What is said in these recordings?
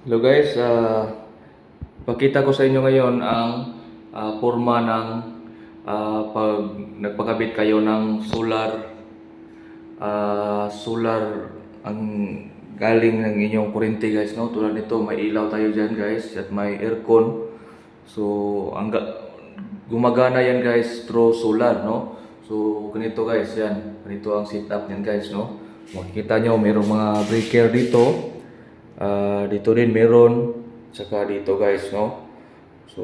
Hello guys, ah pakita ko sa inyo ngayon ang ah, forma ng ah, pag nagpakabit kayo ng solar. Ah, solar ang galing ng inyong kuryente guys no? Tulad nito may ilaw tayo diyan guys at may aircon. So ang ga- gumagana yan guys through solar no? So ganito guys yan. Ganito ang setup niyan guys no? Makikita nyo mayroong mga breaker dito Ah, dito din meron saka dito guys no? So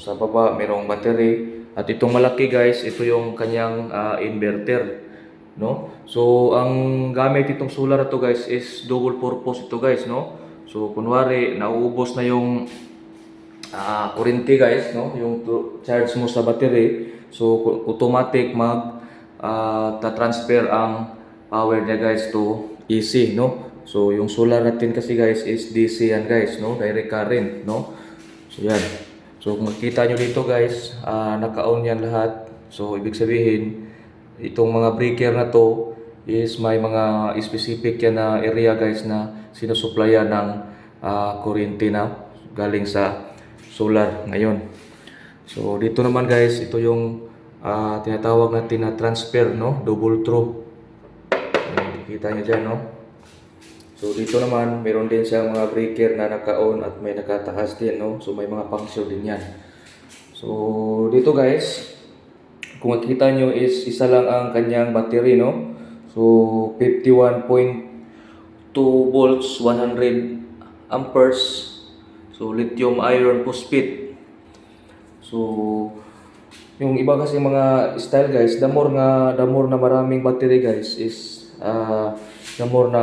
sa baba merong battery. At itong malaki guys ito yung kanyang ah, inverter no? So ang gamit itong solar to guys is double purpose ito guys no? So kunwari nauubos na yung ah kuryente guys no? Yung charge mo sa battery. So automatic mag ah, ta-transfer ang power niya guys to AC no so yung solar natin kasi guys is DC yan guys no direct current no so yan so kung makita nyo dito guys ah, naka-on yan lahat so ibig sabihin itong mga breaker na to is may mga specific yan na area guys na sinusuplayan ng ah, kuryente na galing sa solar ngayon. So dito naman guys, ito yung ah, tinatawag natin na transfer no, double throw. Kita niyo diyan no. So dito naman meron din siyang mga breaker na naka-on at may nakataas din no. So may mga function din yan. So dito guys, kung makita nyo is isa lang ang kanyang battery no. So 51.2 volts, 100 amperes. So lithium iron phosphate. So yung iba kasi mga style guys, the more nga the more na maraming battery guys is ah the more na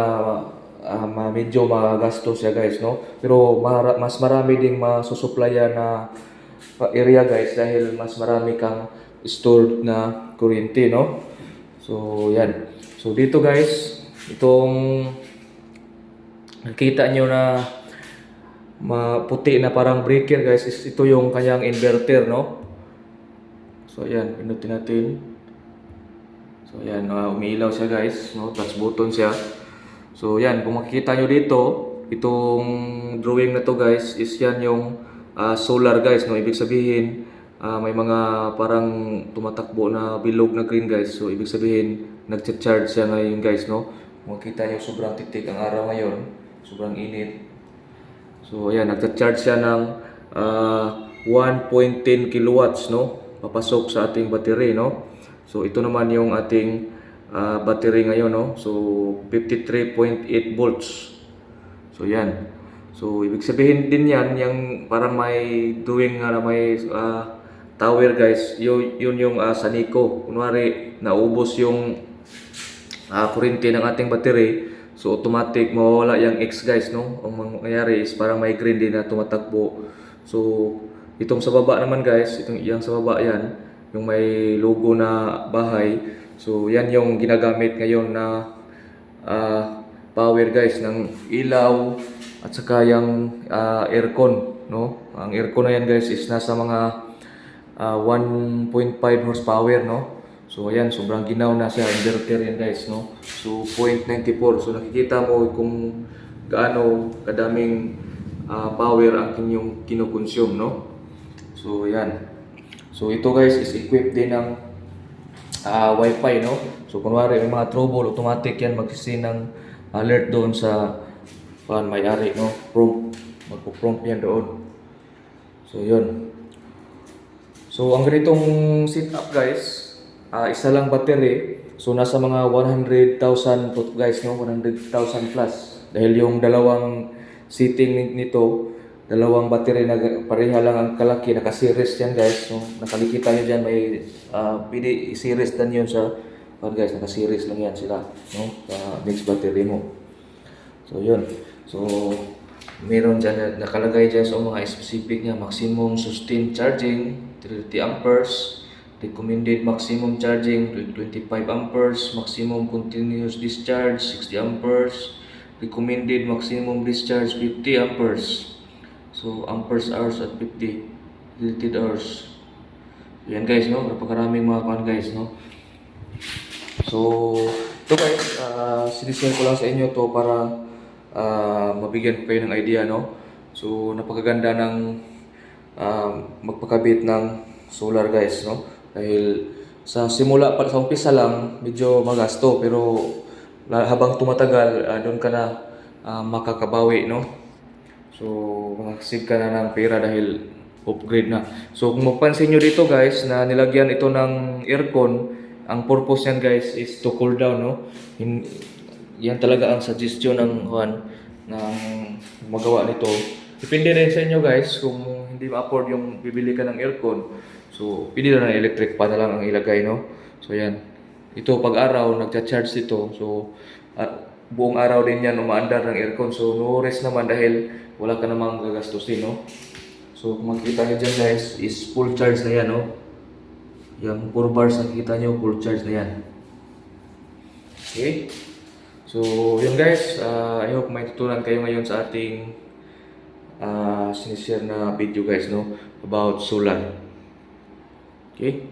ah, ma- medyo magastos siya guys no. Pero mara- mas marami ding masusuplayan na uh, area guys dahil mas marami kang stored na kuryente no. So yan. So dito guys, itong nakita nyo na maputi na parang breaker guys is ito yung kanyang inverter no. So ayan, pinutin natin. So ayan, uh, umiilaw siya guys, no? Touch button siya. So yan, kung makikita nyo dito, itong drawing na to guys is yan yung ah, solar guys, no? Ibig sabihin, ah, may mga parang tumatakbo na bilog na green guys. So ibig sabihin, nagcha-charge siya ngayon guys, no? Makikita nyo, sobrang titik ang araw ngayon. Sobrang init. So ayan, nagcha-charge siya ng ah, 1.10 kilowatts, no? Papasok sa ating battery, no? So ito naman yung ating ah, battery ngayon, no? So 53.8 volts. So yan. So ibig sabihin din yan, yung parang may doing nga na may ah, tower guys, yun, yun yung ah, saniko. Kunwari, naubos yung ah kuryente ng ating battery, so automatic mawawala yung X guys, no? Ang mangyayari is parang may green din na tumatakbo. So, itong sa baba naman guys, itong yang sa baba yan, yung may logo na bahay. So, yan yung ginagamit ngayon na ah, power guys ng ilaw at saka yung ah, aircon, no? Ang aircon na yan guys is nasa mga ah, 1.5 horsepower, no? So ayan, sobrang ginaw na siya, inverter yan guys, no? So 0.94. So nakikita mo kung gaano kadaming ah, power ang inyong kinukonsume, no? So ayan. So ito guys is equipped din ng ah, wifi, no? So kunwari may mga trouble, automatic yan magsisi ng alert doon sa pan may-ari, no? Prompt. Magpo-prompt yan doon. So yun. So ang ganitong setup guys, ah, isa lang battery. So nasa mga 100,000 to guys, no? 100,000 plus. Dahil yung dalawang seating ni- nito, dalawang battery na pareha lang ang kalaki, naka-series yan guys. So nakalikita nyo dyan, may ah, pwede i-series dan yun sa pan guys, naka-series lang yan sila, no? Sa next battery mo. So yun. So meron dyan na nakalagay dyan sa mga specific niya maximum sustained charging 30 amperes recommended maximum charging 25 amperes maximum continuous discharge 60 amperes recommended maximum discharge 50 amperes so amperes hours at 50 rated hours yan guys no napakaraming mga kan guys no So, ito guys, uh, sinishare ko lang sa inyo to para ah, mabigyan ko kayo ng idea, no? So, napakaganda ng ah, magpakabit ng solar guys, no? Dahil sa simula pa sa umpisa lang, medyo magasto pero habang tumatagal, ah, doon ka na ah, makakabawi, no? So, makasave ka na ng pera dahil upgrade na. So, kung mapansin nyo dito guys, na nilagyan ito ng aircon, ang purpose yan guys is to cool down, no? Hin- yan talaga ang suggestion ng Juan ng magawa nito. Depende rin sa inyo guys kung hindi ma-afford yung bibili ka ng aircon. So, pwede na ng electric pa na lang ang ilagay, no? So, yan. Ito, pag araw, nagcha-charge ito. So, ah, buong araw din yan umaandar ng aircon. So, no rest naman dahil wala ka namang gagastusin, no? So, kung makikita nyo dyan guys, is full charge na yan, no? Yung 4 bars nakikita nyo, full charge na yan. Okay? So, yun guys, ah, I hope may tutunan kayo ngayon sa ating uh, sinishare na video guys, no? About solar. Okay?